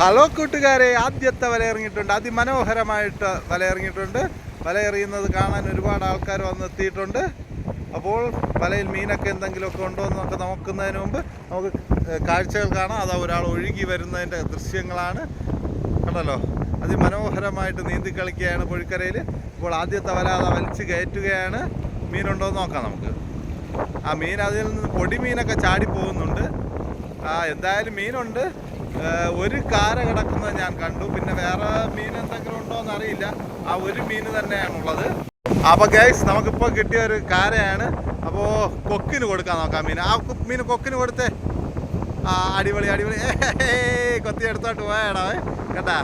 Hello കൂട്ടുകാരെ ആദ്യത്തെ വല ഇറങ്ങിയിട്ടുണ്ട് അതിമനോഹരമായിട്ട് വല വലയെറിയുന്നത് കാണാൻ ഒരുപാട് ആൾക്കാർ വന്ന് എത്തിയിട്ടുണ്ട്. അപ്പോൾ വലയിൽ മീനൊക്കെ എന്തെങ്കിലുമൊക്കെ ഉണ്ടോ എന്നൊക്കെ നോക്കുന്നതിന് മുമ്പ് നമുക്ക് കാഴ്ചകൾ കാണാം. അതാ ഒരാൾ ഒഴുകി വരുന്നതിന്റെ ദൃശ്യങ്ങളാണ്. കണ്ടല്ലോ? അതിമനോഹരമായിട്ട് നീന്തി കളിക്കുകയാണ് പുഴിക്കരയിൽ അപ്പോൾ ആദ്യത്തെ വല അതാ വലിച്ചു കയറ്റുകയാണ്. മീനുണ്ടോ എന്ന് നോക്കാം നമുക്ക്. ആ മീൻ അതിൽ നിന്ന് പൊടിമീനൊക്കെ ചാടി പോകുന്നുണ്ട് ആ എന്തായാലും മീനുണ്ട്. ഒരു കാര കിടക്കുന്നത് ഞാൻ കണ്ടു. പിന്നെ വേറെ മീൻ എന്തെങ്കിലും ഉണ്ടോ എന്ന് അറിയില്ല. ആ ഒരു മീൻ തന്നെയാണുള്ളത് അപ്പൊ ഗൈസ് നമുക്കിപ്പോൾ കിട്ടിയ ഒരു കാരയാണ്. അപ്പോൾ കൊക്കിന് കൊടുക്കാൻ നോക്കാം മീൻ. ആ മീൻ കൊക്കിന് കൊടുത്തേ. ആ അടിപൊളി അടിപൊളി. കൊത്തി എടുത്തോട്ട് പോയാടാ കേട്ടാ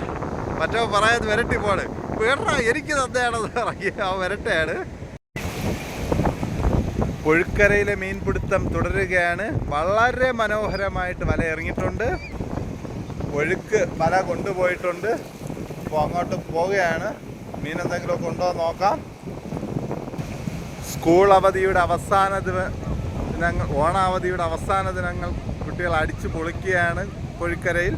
മറ്റോ പറയാതെ വരട്ടി പോണ് വേണ്ടാ എനിക്ക് തന്നെയാണെന്ന് ഇറങ്ങി ആ വരട്ടെയാണ്. പുഴുക്കരയിലെ മീൻപിടുത്തം തുടരുകയാണ്. വളരെ മനോഹരമായിട്ട് വല ഇറങ്ങിയിട്ടുണ്ട് ഒഴുക്ക് വല കൊണ്ടുപോയിട്ടുണ്ട്. അപ്പോൾ അങ്ങോട്ട് പോവുകയാണ്. മീൻ എന്തെങ്കിലും ഉണ്ടോ നോക്കാം. സ്കൂൾ അവധിയുടെ അവസാന ദിന ദിനങ്ങൾ ഓണാവധിയുടെ അവസാന ദിനങ്ങൾ കുട്ടികൾ അടിച്ചു പൊളിക്കുകയാണ് കൊഴിക്കരയിൽ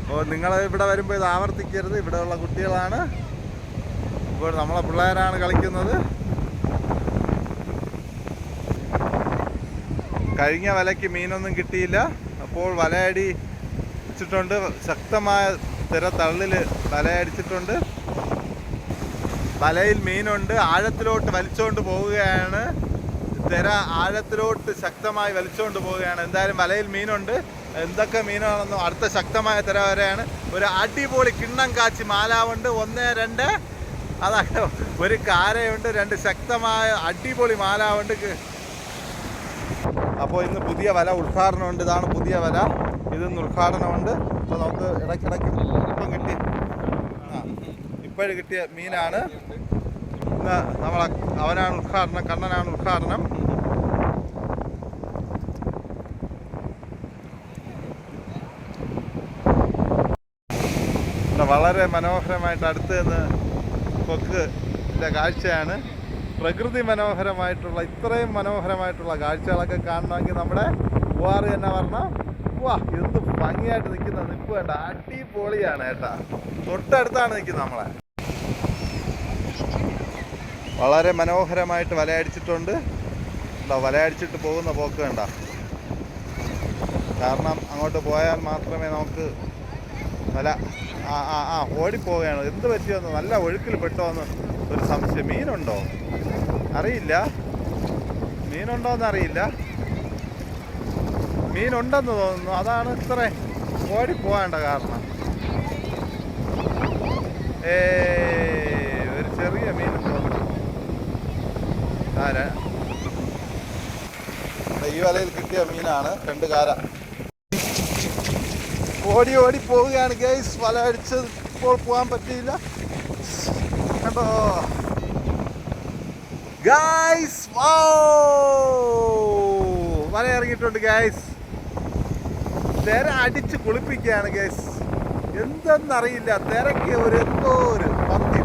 അപ്പോൾ നിങ്ങൾ ഇവിടെ വരുമ്പോൾ ഇത് ആവർത്തിക്കരുത്. ഇവിടെയുള്ള കുട്ടികളാണ്. ഇപ്പോൾ നമ്മളെ പിള്ളേരാണ് കളിക്കുന്നത്. കഴിഞ്ഞ വലയ്ക്ക് മീനൊന്നും കിട്ടിയില്ല. അപ്പോൾ വലയടി അടിച്ചിട്ടുണ്ട് ശക്തമായ തിര തള്ളിൽ തലയടിച്ചിട്ടുണ്ട്. വലയിൽ മീനുണ്ട്. ആഴത്തിലോട്ട് വലിച്ചുകൊണ്ട് പോവുകയാണ്. തിര ആഴത്തിലോട്ട് ശക്തമായി വലിച്ചുകൊണ്ട് പോവുകയാണ്. എന്തായാലും വലയിൽ മീനുണ്ട്. എന്തൊക്കെ മീനാണെന്നും അടുത്ത ശക്തമായ തിര വരെയാണ്. ഒരു അടിപൊളി കിണ്ണം കാച്ചി മാലാവുണ്ട്. ഒന്ന് രണ്ട്. അതാണ് ഒരു കാരയുണ്ട്. രണ്ട് ശക്തമായ അടിപൊളി മാലാവുണ്ട്. അപ്പോൾ ഇന്ന് പുതിയ വല ഉദ്ഘാടനമുണ്ട്. ഇതാണ് പുതിയ വല. ഇതിന്ന് ഉദ്ഘാടനമുണ്ട്. അപ്പോൾ നമുക്ക് ഇടയ്ക്കിടയ്ക്ക് ഇപ്പം കിട്ടി. ഇപ്പോഴും കിട്ടിയ മീനാണ്. ഇന്ന് നമ്മളെ അവനാണ് ഉദ്ഘാടനം കണ്ണനാണ് ഉദ്ഘാടനം. വളരെ മനോഹരമായിട്ട് അടുത്ത് നിന്ന് കൊക്ക് കാഴ്ചയാണ്. പ്രകൃതി മനോഹരമായിട്ടുള്ള ഇത്രയും മനോഹരമായിട്ടുള്ള കാഴ്ചകളൊക്കെ കാണണമെങ്കിൽ നമ്മുടെ പൂവാറ് തന്നെ പറഞ്ഞാൽ വാ എന്ത് ഭംഗിയായിട്ട് നിൽക്കുന്ന നിൽപ്പ് വേണ്ട അടിപൊളിയാണ് കേട്ടാ തൊട്ടടുത്താണ് നിൽക്കുന്നത് നമ്മളെ. വളരെ മനോഹരമായിട്ട് വലയടിച്ചിട്ടുണ്ട്. എന്താ വലയടിച്ചിട്ട് പോകുന്ന പോക്ക് വേണ്ട കാരണം അങ്ങോട്ട് പോയാൽ മാത്രമേ നമുക്ക് വല ആ ആ ആ ഓടിപ്പോവുകയാണ്. എന്ത് പറ്റിയോന്ന് നല്ല ഒഴുക്കിൽ പെട്ടോന്ന് ഒരു സംശയം. മീനുണ്ടോ? അറിയില്ല. മീനുണ്ടോ അറിയില്ല. മീനുണ്ടെന്ന് തോന്നുന്നു. അതാണ് ഇത്ര ഓടി പോകേണ്ട കാരണം. ഏ ഒരു ചെറിയ മീൻ ഈ വലയിൽ കിട്ടിയ മീനാണ് രണ്ട് കാര ഓടി ഓടി പോവുകയാണ് ഗൈസ് വല അടിച്ചത് ഇപ്പോൾ പോകാൻ പറ്റിയില്ല. കണ്ടോ? ഗൈസ് വല ഇറങ്ങിയിട്ടുണ്ട് ഗൈസ് തിര അടിച്ച് കുളിപ്പിക്കുകയാണ് ഗേസ് എന്തെന്നറിയില്ല തിരക്ക് ഒരു എന്തോ ഒരു പന്തി.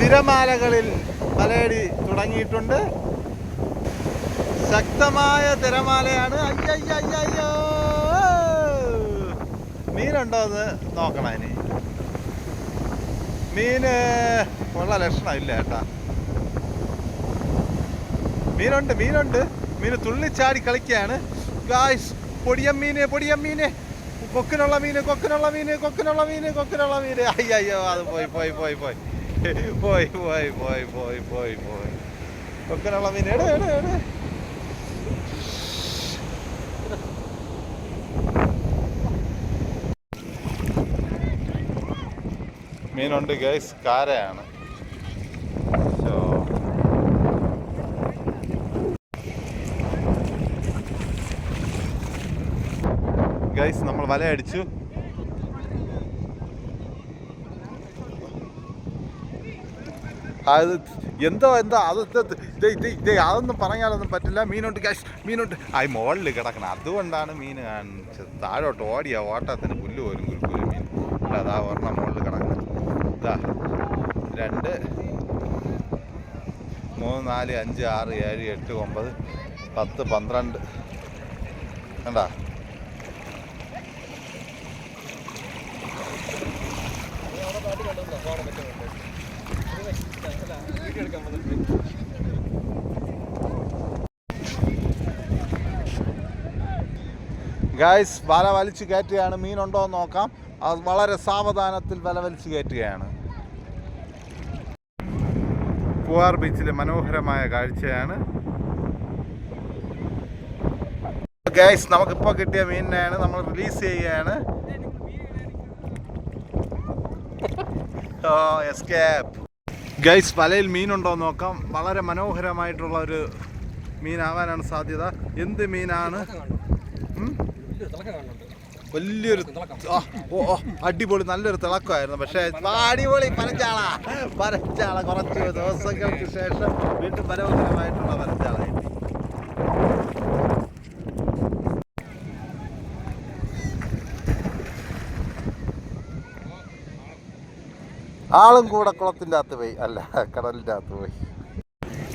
തിരമാലകളിൽ മലയടി തുടങ്ങിയിട്ടുണ്ട്. ശക്തമായ തിരമാലയാണ്. മീനുണ്ടോ എന്ന് നോക്കണം ഇനി. മീന് ഉള്ള ലക്ഷണം ഇല്ല ഏട്ടാ മീനുണ്ട് മീനുണ്ട്. മീന് തുള്ളിച്ചാടി കളിക്കുകയാണ്. ഗായ്സ് പൊടിയം മീന് പൊടിയം മീന്. കൊക്കിനുള്ള മീന് കൊക്കിനുള്ള മീന് കൊക്കിനുള്ള മീന് കൊക്കിനുള്ള മീന്. അയ്യോ അത് പോയി പോയി പോയി പോയി. പോയി പോയി പോയി പോയി പോയി പോയി. കൊക്കിനുള്ള മീൻ എടേ എടേ എടേ. മീനുണ്ട് ഗൈസ് കാരയാണ് ശോ. വല അടിച്ചു അത് എന്തോ എന്തോ അത് അതൊന്നും പറയാനൊന്നും പറ്റില്ല. മീനുണ്ട് ക്യാഷ് മീനുണ്ട് ആ മുകളിൽ കിടക്കണം അതുകൊണ്ടാണ് മീൻ കാണിച്ചത്. താഴോട്ട് ഓടിയ ഓട്ടത്തിന് പുല്ല് പോലും കുരുക്കൂല മീൻ. ഇല്ല, അതാ ഒരെണ്ണം മുകളിൽ കിടക്കണം. ഇതാ രണ്ട് മൂന്ന് നാല് അഞ്ച് ആറ് ഏഴ് എട്ട് ഒമ്പത് പത്ത് പന്ത്രണ്ട്. കണ്ടാ? ഗായ്സ് വല വലിച്ചു കയറ്റുകയാണ്. മീനുണ്ടോ എന്ന് നോക്കാം. അത് വളരെ സാവധാനത്തിൽ വല വലിച്ചു കയറ്റുകയാണ്. പൂവാർ ബീച്ചിലെ മനോഹരമായ കാഴ്ചയാണ്. ഗൈസ് നമുക്കിപ്പോൾ കിട്ടിയ മീനിനെയാണ് നമ്മൾ റിലീസ് ചെയ്യുകയാണ്. ഓ ഗൈസ് വലയിൽ മീനുണ്ടോ എന്ന് നോക്കാം. വളരെ മനോഹരമായിട്ടുള്ള ഒരു മീനാവാനാണ് സാധ്യത. എന്ത് മീനാണ്? വലിയൊരു ഓ അടിപൊളി നല്ലൊരു തിളക്കമായിരുന്നു. പക്ഷേ അടിപൊളി പരച്ചാള പരച്ചാള കുറച്ച് ദിവസങ്ങൾക്ക് ശേഷം വീണ്ടും മനോഹരമായിട്ടുള്ള പരച്ചാളായി ആളും കൂടെ കുളത്തിന്റെ അകത്ത് പോയി. അല്ല കടലിന്റെ അകത്ത് പോയി.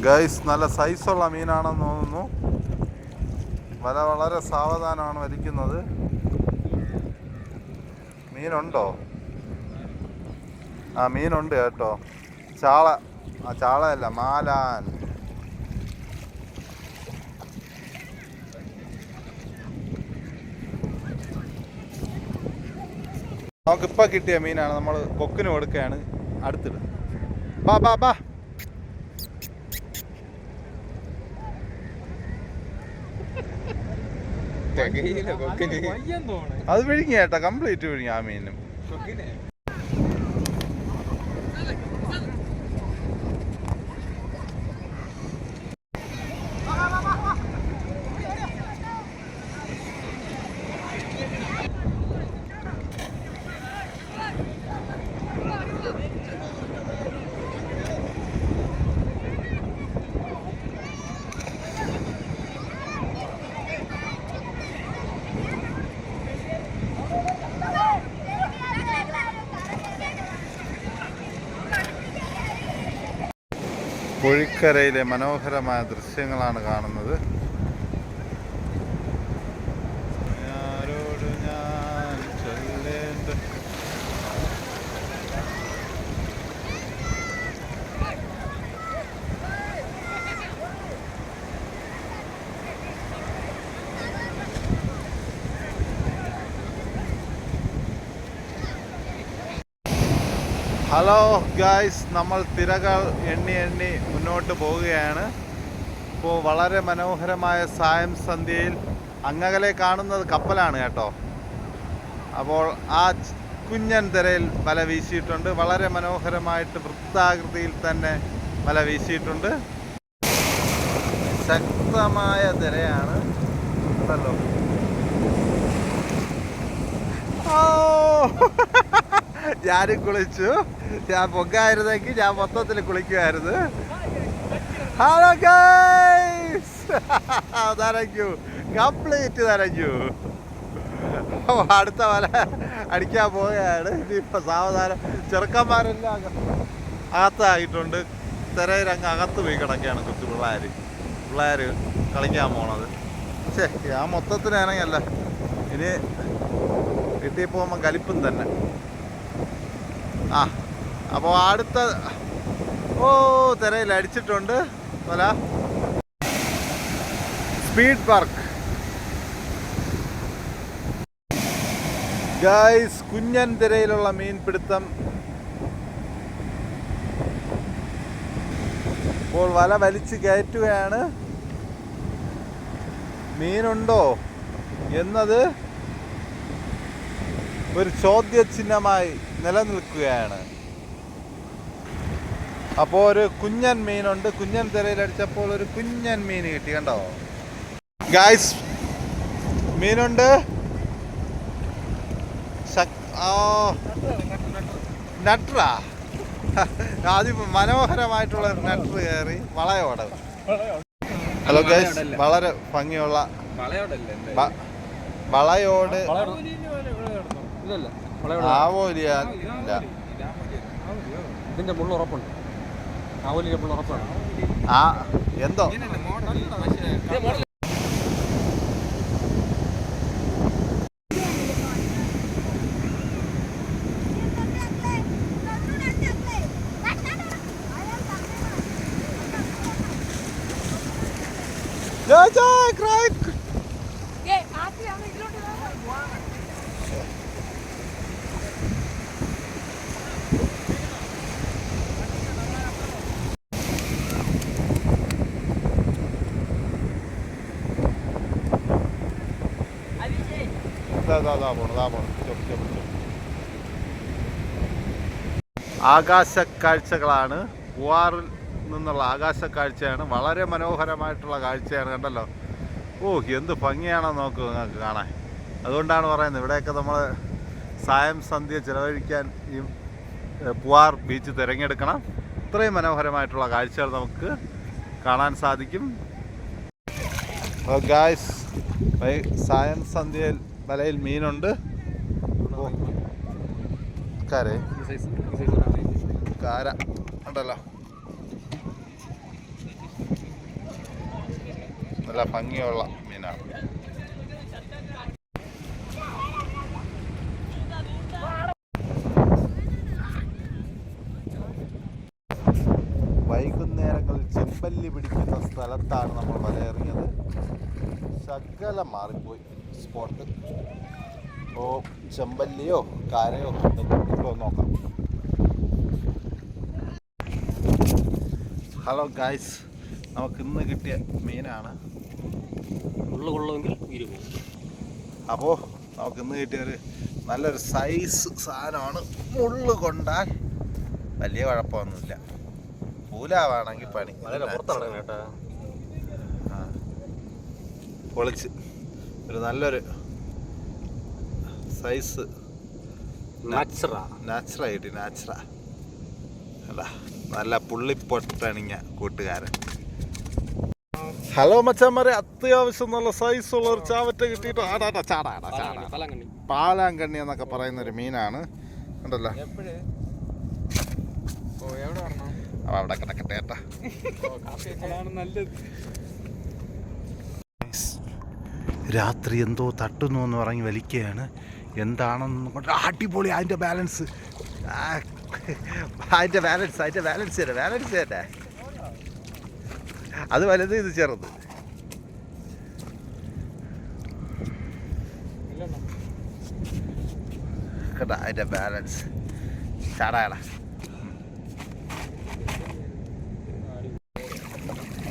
ഗൈസ് നല്ല സൈസുള്ള മീനാണെന്ന് തോന്നുന്നു. വല വളരെ സാവധാനമാണ് വലിക്കുന്നത് മീനുണ്ടോ? ആ മീനുണ്ട് കേട്ടോ. ചാള. ആ ചാളയല്ല മാലാൻ. നമുക്കിപ്പോൾ കിട്ടിയ മീനാണ് നമ്മൾ കൊക്കിന് കൊടുക്കുകയാണ് അടുത്തിട് ബാ ബാ ബാ. അത് വിഴുങ്ങി കേട്ടോ കംപ്ലീറ്റ് വിഴുങ്ങി ആ മീനും പുഴിക്കരയിലെ മനോഹരമായ ദൃശ്യങ്ങളാണ് കാണുന്നത്. ഹലോ ഗായ്സ് നമ്മൾ തിരകൾ എണ്ണി എണ്ണി മുന്നോട്ട് പോവുകയാണ്. ഇപ്പോൾ വളരെ മനോഹരമായ സായം സന്ധ്യയിൽ അങ്ങകലെ കാണുന്നത് കപ്പലാണ് കേട്ടോ. അപ്പോൾ ആ കുഞ്ഞൻ തിരയിൽ വല വീശിയിട്ടുണ്ട്. വളരെ മനോഹരമായിട്ട് വൃത്താകൃതിയിൽ തന്നെ വല വീശിയിട്ടുണ്ട്. ശക്തമായ തിരയാണ് ഉണ്ടല്ലോ ഓ! ഞാനും കുളിച്ചു. ഞാൻ പൊങ്കായിരുന്നെങ്കിൽ ഞാൻ മൊത്തത്തിൽ കുളിക്കുമായിരുന്നു ഹലോ നനഞ്ഞു കംപ്ലീറ്റ് അപ്പൊ അടുത്ത വല അടിക്കാൻ പോവുകയാണ്. ഇനിയിപ്പോൾ സാവധാനം ചെറുക്കന്മാരെല്ലാം അക- അകത്തായിട്ടുണ്ട്. തിരയിലങ്ങ് അകത്ത് പോയി കിടക്കുകയാണ് കൊച്ചു പിള്ളേർ പിള്ളേർ കളിക്കാൻ പോണത്. ശേ ഞാൻ മൊത്തത്തിന് അല്ല ഇനി വീട്ടിൽ പോകുമ്പോൾ കലിപ്പും തന്നെ. ആ അപ്പോൾ അടുത്ത ഓ തിരയിൽ അടിച്ചിട്ടുണ്ട്. പോല. Speed park. ഗൈസ് കുഞ്ഞൻ തിരയിലുള്ള മീൻപിടുത്തം. ഇപ്പോൾ വല വലിച്ച് കയറ്റുകയാണ്. മീനുണ്ടോ? എന്നത് ഒരു ചോദ്യചിഹ്നമായി നിലനിൽക്കുകയാണ്. അപ്പോൾ ഒരു കുഞ്ഞൻ മീനുണ്ട്. കുഞ്ഞൻ തിരയിലടിച്ചപ്പോൾ ഒരു കുഞ്ഞൻ മീൻ കിട്ടി കണ്ടോ? ഗായ്സ് മീനുണ്ട്. നട്രാ? ആദ്യം മനോഹരമായിട്ടുള്ള ഒരു നട്ടർ കയറി വളയോട്. ഹലോ ഗൈസ് വളരെ ഭംഗിയുള്ള വളയോട് ആവോലിയ ഇല്ല ഇതിന്റെ മുള്ള ഉറപ്പുണ്ട്. ആവോലിയ മുള്ള ഉറപ്പാണ്. ആ എന്തോ? Yeah, yeah, great. ആകാശ കാഴ്ചകളാണ് പൂവാറിൽ നിന്നുള്ള ആകാശ കാഴ്ചയാണ് വളരെ മനോഹരമായിട്ടുള്ള കാഴ്ചയാണ് കണ്ടല്ലോ. ഓ എന്ത് ഭംഗിയാണോ നോക്ക് നിങ്ങൾക്ക് കാണാൻ. അതുകൊണ്ടാണ് പറയുന്നത് ഇവിടെയൊക്കെ നമ്മൾ സായം സന്ധ്യ ചിലവഴിക്കാൻ ഈ പൂവാർ ബീച്ച് തിരഞ്ഞെടുക്കണം. ഇത്രയും മനോഹരമായിട്ടുള്ള കാഴ്ചകൾ നമുക്ക് കാണാൻ സാധിക്കും. ഗായ്സ് സായം സന്ധ്യയിൽ വലയിൽ മീനുണ്ട്. കാരേ? കരേ. ഉണ്ടല്ലോ. നല്ല ഭംഗിയുള്ള മീനാണ്. വൈകുന്നേരങ്ങളിൽ ചെമ്പല്ലി പിടിക്കുന്ന സ്ഥലത്താണ് നമ്മൾ വലയിറങ്ങിയത്. ശകലം മാറിപ്പോയി. സ്പോട്ട് ഓ ചെമ്പല്ലിയോ കാരയോ എന്തെങ്കിലും നോക്കാം. ഹലോ ഗായ്സ് നമുക്ക് ഇന്ന് കിട്ടിയ മീനാണ്. ഉള്ളു കൊള്ളുമെങ്കിൽ ഉയിര് പോകും. അപ്പോൾ നമുക്ക് ഇന്ന് കിട്ടിയ ഒരു നല്ലൊരു സൈസ് സാധനമാണ് മുള്ളു കൊണ്ടാൽ വലിയ കുഴപ്പമൊന്നുമില്ല. പൂലാവാണെങ്കിൽ പണി. വളരെ പുറത്താണ് കേട്ടാ. ആ. പൊളിച്ച്. ഒരു നല്ലൊരു സൈസ് നാച്ചുറ നാച്ചുറ കിട്ടി നാച്ചുറ അല്ല നല്ല പുള്ളിപ്പൊട്ടണിഞ്ഞ കൂട്ടുകാരൻ. ഹലോ മച്ചാമാരെ അത്യാവശ്യം നല്ല സൈസ് ഉള്ള ഒരു ചാവറ്റ കിട്ടിയിട്ട് ആടാടാ ചാടാടാ ചാടാ പലങ്കണ്ണി എന്നൊക്കെ പറയുന്ന ഒരു മീനാണ്. ഉണ്ടല്ലോ അവിടെ കിടക്കട്ടെ ഏട്ടാ രാത്രി എന്തോ തട്ടുന്നു എന്ന് പറഞ്ഞ് വലിക്കുകയാണ്. എന്താണെന്ന് അടിപൊളി അതിന്റെ ബാലൻസ് അതിന്റെ ബാലൻസ് അതിന്റെ ബാലൻസ് തന്നെ ബാലൻസ് തന്നെ അത് വലുത് ഇത് ചെറുത്. കേട്ടോ അതിന്റെ ബാലൻസ് ചാടാടാ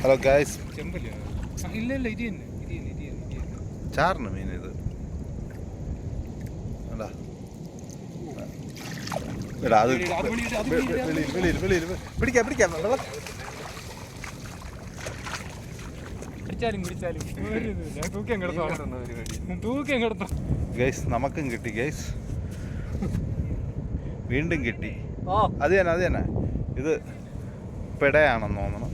ഹലോ ഗായ്സ് ഇല്ല ഇല്ല ഇത് തന്നെ ഇത് തന്നെ ഇത് തന്നെ ഇത് തന്നെ ചാറിന് മീൻ ഇത് എടാ അത് വെളിയിൽ, വെളിയിൽ, വെളിയിൽ, പിടിക്കാം പിടിക്കാം വെള്ളം. ഗൈസ് നമുക്കും കിട്ടി ഗൈസ്. വീണ്ടും കിട്ടി. ഓ. അത് തന്നെ അത് തന്നെ. ഇത് പെടയാണെന്ന് തോന്നുന്നു.